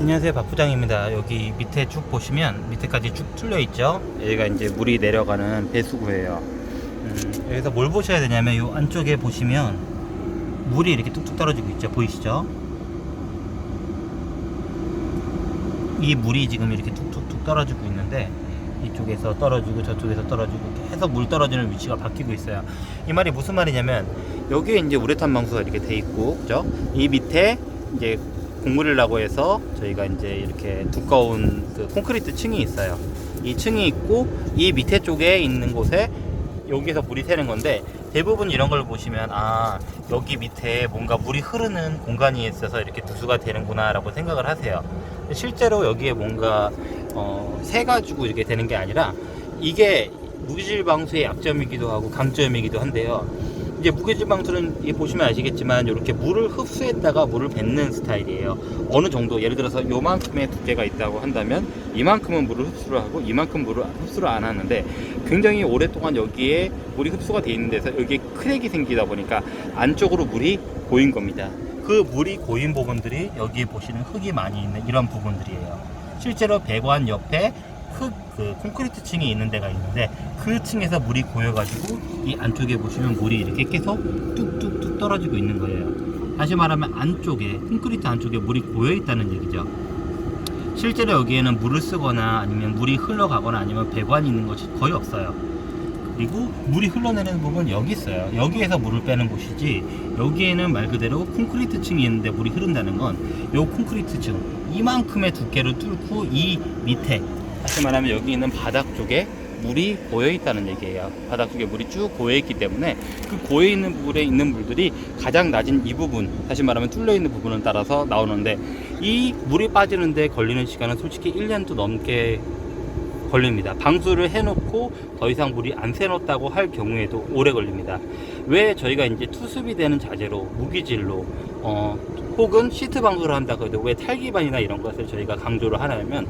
안녕하세요. 박 부장입니다. 여기 밑에 쭉 보시면 밑에까지 쭉 뚫려 있죠? 여기가 이제 물이 내려가는 배수구예요. 음, 여기서 뭘 보셔야 되냐면 이 안쪽에 보시면 물이 이렇게 뚝뚝 떨어지고 있죠? 보이시죠? 이 물이 지금 이렇게 툭툭툭 떨어지고 있는데 이쪽에서 떨어지고 저쪽에서 떨어지고 계속 물 떨어지는 위치가 바뀌고 있어요. 이 말이 무슨 말이냐면 여기에 이제 우레탄 방수가 이렇게 돼 있고, 그죠? 이 밑에 이제 곡물이라고 해서 저희가 이제 이렇게 두꺼운 그 콘크리트 층이 있어요. 이 층이 있고 이 밑에 쪽에 있는 곳에 여기서 물이 새는 건데 대부분 이런 걸 보시면 아 여기 밑에 뭔가 물이 흐르는 공간이 있어서 이렇게 누수가 되는구나라고 생각을 하세요. 실제로 여기에 뭔가 어, 새 가지고 이렇게 되는 게 아니라 이게 무기질 방수의 약점이기도 하고 강점이기도 한데요. 이제 무기질 방수는 이 보시면 아시겠지만 이렇게 물을 흡수했다가 물을 뱉는 스타일이에요. 어느 정도 예를 들어서 요만큼의 두께가 있다고 한다면 이만큼은 물을 흡수를 하고 이만큼 물을 흡수를 안 하는데 굉장히 오랫동안 여기에 물이 흡수가 돼 있는 데서 여기에 크랙이 생기다 보니까 안쪽으로 물이 고인 겁니다. 그 물이 고인 부분들이 여기 보시는 흙이 많이 있는 이런 부분들이에요. 실제로 배관 옆에 흙, 그 콘크리트 층이 있는 데가 있는데 그 층에서 물이 고여가지고 이 안쪽에 보시면 물이 이렇게 계속 뚝뚝뚝 떨어지고 있는 거예요. 다시 말하면 안쪽에 콘크리트 안쪽에 물이 고여 있다는 얘기죠. 실제로 여기에는 물을 쓰거나 아니면 물이 흘러가거나 아니면 배관이 있는 것이 거의 없어요. 그리고 물이 흘러내리는 부분은 여기 있어요. 여기에서 물을 빼는 곳이지 여기에는 말 그대로 콘크리트 층이 있는데 물이 흐른다는 건 요 콘크리트 층 이만큼의 두께를 뚫고 이 밑에 다시 말하면 여기 있는 바닥 쪽에 물이 고여 있다는 얘기예요. 바닥 쪽에 물이 쭉 고여 있기 때문에 그 고여 있는 물에 있는 물들이 가장 낮은 이 부분, 다시 말하면 뚫려 있는 부분을 따라서 나오는데 이 물이 빠지는데 걸리는 시간은 솔직히 1년도 넘게 걸립니다. 방수를 해놓고 더 이상 물이 안 새놓다고 할 경우에도 오래 걸립니다. 왜 저희가 이제 투습이 되는 자재로 무기질로 어, 혹은 시트 방수를 한다고 해도 왜 탈기반이나 이런 것을 저희가 강조를 하냐면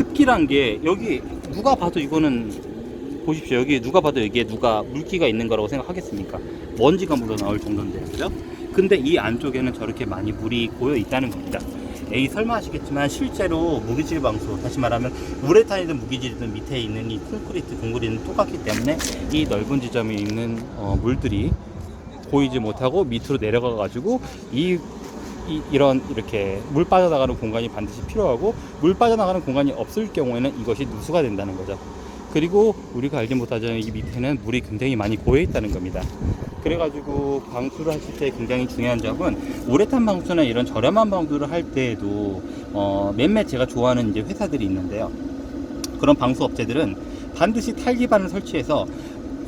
습기란 게 여기 누가 봐도 이거는 보십시오. 여기 누가 봐도 여기에 누가 물기가 있는 거라고 생각하겠습니까? 먼지가 물러 나올 정도인데, 그죠? 근데 이 안쪽에는 저렇게 많이 물이 고여 있다는 겁니다. 에이 설마 하시겠지만 실제로 무기질 방수 다시 말하면 우레탄이든 무기질이든 밑에 있는 이 콘크리트 공구리는 똑같기 때문에 이 넓은 지점에 있는 어, 물들이 보이지 못하고 밑으로 내려가 가지고 이, 이 이런 이렇게 물 빠져나가는 공간이 반드시 필요하고 물 빠져나가는 공간이 없을 경우에는 이것이 누수가 된다는 거죠. 그리고 우리가 알지 못하지만 이 밑에는 물이 굉장히 많이 고여 있다는 겁니다. 그래가지고 방수를 하실 때 굉장히 중요한 점은 우레탄 방수나 이런 저렴한 방수를 할 때에도 어, 몇몇 제가 좋아하는 이제 회사들이 있는데요. 그런 방수 업체들은 반드시 탈기반을 설치해서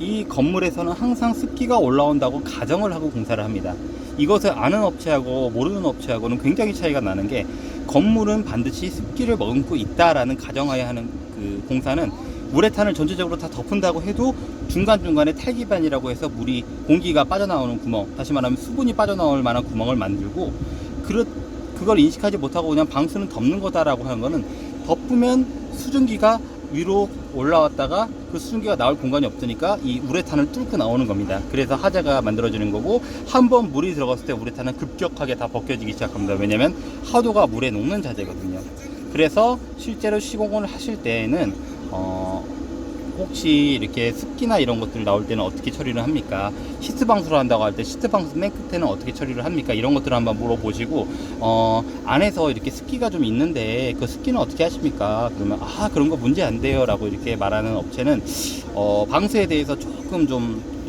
이 건물에서는 항상 습기가 올라온다고 가정을 하고 공사를 합니다. 이것을 아는 업체하고 모르는 업체하고는 굉장히 차이가 나는 게 건물은 반드시 습기를 머금고 있다라는 가정하에 하는 그 공사는 우레탄을 전체적으로 다 덮은다고 해도 중간중간에 탈기반이라고 해서 물이 공기가 빠져나오는 구멍 다시 말하면 수분이 빠져나올 만한 구멍을 만들고 그렇, 그걸 인식하지 못하고 그냥 방수는 덮는 거다라고 하는 거는 덮으면 수증기가 위로 올라왔다가 그 수증기가 나올 공간이 없으니까 이 우레탄을 뚫고 나오는 겁니다. 그래서 하자가 만들어지는 거고 한 번 물이 들어갔을 때 우레탄은 급격하게 다 벗겨지기 시작합니다. 왜냐면 하도가 물에 녹는 자재거든요. 그래서 실제로 시공을 하실 때에는 어, 혹시 이렇게 습기나 이런 것들 나올 때는 어떻게 처리를 합니까? 시트 방수를 한다고 할 때 시트 방수 맨 끝에는 어떻게 처리를 합니까? 이런 것들을 한번 물어보시고 어, 안에서 이렇게 습기가 좀 있는데 그 습기는 어떻게 하십니까? 그러면 아 그런 거 문제 안 돼요라고 이렇게 말하는 업체는 어, 방수에 대해서 조금 좀 어,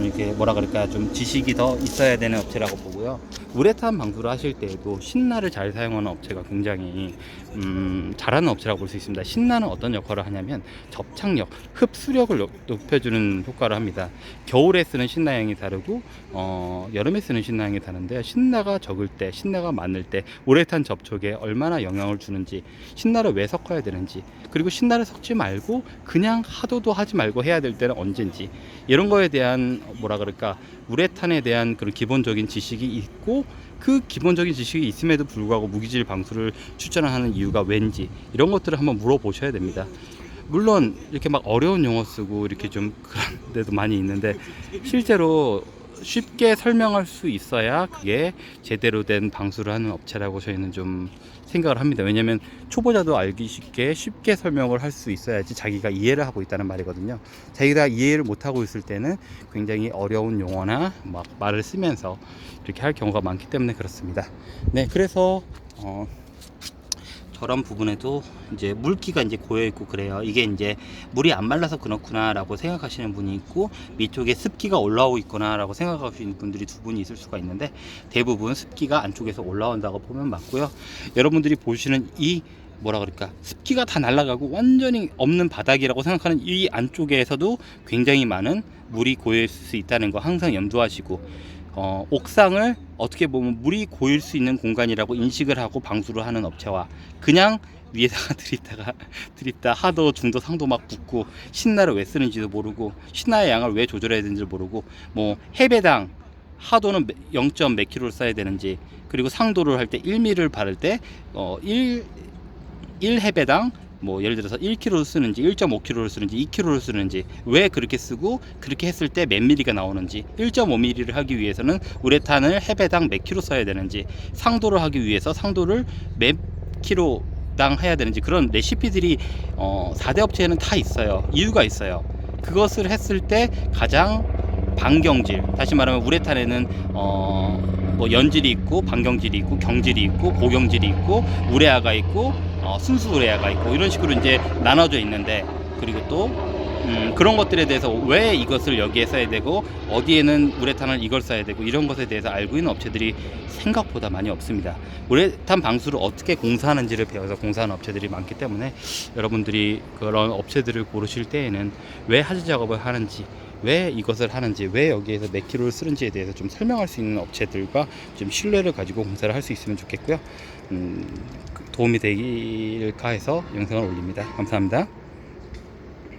좀 이렇게 뭐라 그럴까 좀 지식이 더 있어야 되는 업체라고 보고요. 우레탄 방수를 하실 때에도 신나를 잘 사용하는 업체가 굉장히 음, 잘하는 업체라고 볼 수 있습니다. 신나는 어떤 역할을 하냐면 접착력, 흡수력을 높- 높여주는 효과를 합니다. 겨울에 쓰는 신나향이 다르고 어, 여름에 쓰는 신나향이 다른데 신나가 적을 때, 신나가 많을 때 우레탄 접촉에 얼마나 영향을 주는지, 신나를 왜 섞어야 되는지, 그리고 신나를 섞지 말고 그냥 하도도 하지 말고 해야 될 때는 언젠지 이런 거에 대한 뭐라 그럴까 우레탄에 대한 그런 기본적인 지식이 있고 그 기본적인 지식이 있음에도 불구하고 무기질 방수를 추천하는 이유가 왠지 이런 것들을 한번 물어보셔야 됩니다. 물론 이렇게 막 어려운 용어 쓰고 이렇게 좀 그런 데도 많이 있는데 실제로 쉽게 설명할 수 있어야 그게 제대로 된 방수를 하는 업체라고 저희는 좀 생각을 합니다. 왜냐하면 초보자도 알기 쉽게 쉽게 설명을 할 수 있어야지 자기가 이해를 하고 있다는 말이거든요. 자기가 이해를 못 하고 있을 때는 굉장히 어려운 용어나 막 말을 쓰면서 이렇게 할 경우가 많기 때문에 그렇습니다. 네, 그래서 어, 저런 부분에도 이제 물기가 이제 고여 있고 그래요. 이게 이제 물이 안 말라서 그렇구나라고 생각하시는 분이 있고 밑쪽에 습기가 올라오고 있구나라고 생각하시는 분들이 두 분이 있을 수가 있는데 대부분 습기가 안쪽에서 올라온다고 보면 맞고요. 여러분들이 보시는 이 뭐라 그럴까 습기가 다 날아가고 완전히 없는 바닥이라고 생각하는 이 안쪽에서도 굉장히 많은 물이 고여 있을 수 있다는 거 항상 염두하시고 어, 옥상을 어떻게 보면 물이 고일 수 있는 공간이라고 인식을 하고 방수를 하는 업체와 그냥 위에다가 들이다가 들이다 하도 중도 상도 막 붓고 신나를 왜 쓰는지도 모르고 신나의 양을 왜 조절해야 되는지 모르고 뭐 해배당 하도는 0. 몇 킬로를 써야 되는지 그리고 상도를 할 때 1미를 바를 때 어, 1, 1 해배당 뭐 예를 들어서 1kg를 쓰는지 1.5kg를 쓰는지 2kg를 쓰는지 왜 그렇게 쓰고 그렇게 했을 때몇 미리가 나오는지 1.5미리를 하기 위해서는 우레탄을 해배당 몇 킬로 써야 되는지 상도를 하기 위해서 상도를 몇 킬로당 해야 되는지 그런 레시피들이 어, 4대 업체에는 다 있어요. 이유가 있어요. 그것을 했을 때 가장 반경질 다시 말하면 우레탄에는 어, 뭐 연질이 있고 반경질이 있고 경질이 있고 고경질이 있고 우레아가 있고 어, 순수 우레아가 있고 이런 식으로 이제 나눠져 있는데 그리고 또 음, 그런 것들에 대해서 왜 이것을 여기에 써야 되고 어디에는 우레탄을 이걸 써야 되고 이런 것에 대해서 알고 있는 업체들이 생각보다 많이 없습니다. 우레탄 방수를 어떻게 공사하는지를 배워서 공사하는 업체들이 많기 때문에 여러분들이 그런 업체들을 고르실 때에는 왜 하지 작업을 하는지 왜 이것을 하는지 왜 여기에서 몇 킬로를 쓰는지에 대해서 좀 설명할 수 있는 업체들과 좀 신뢰를 가지고 공사를 할 수 있으면 좋겠고요. 음, 도움이 되길까 해서 영상을 올립니다. 감사합니다.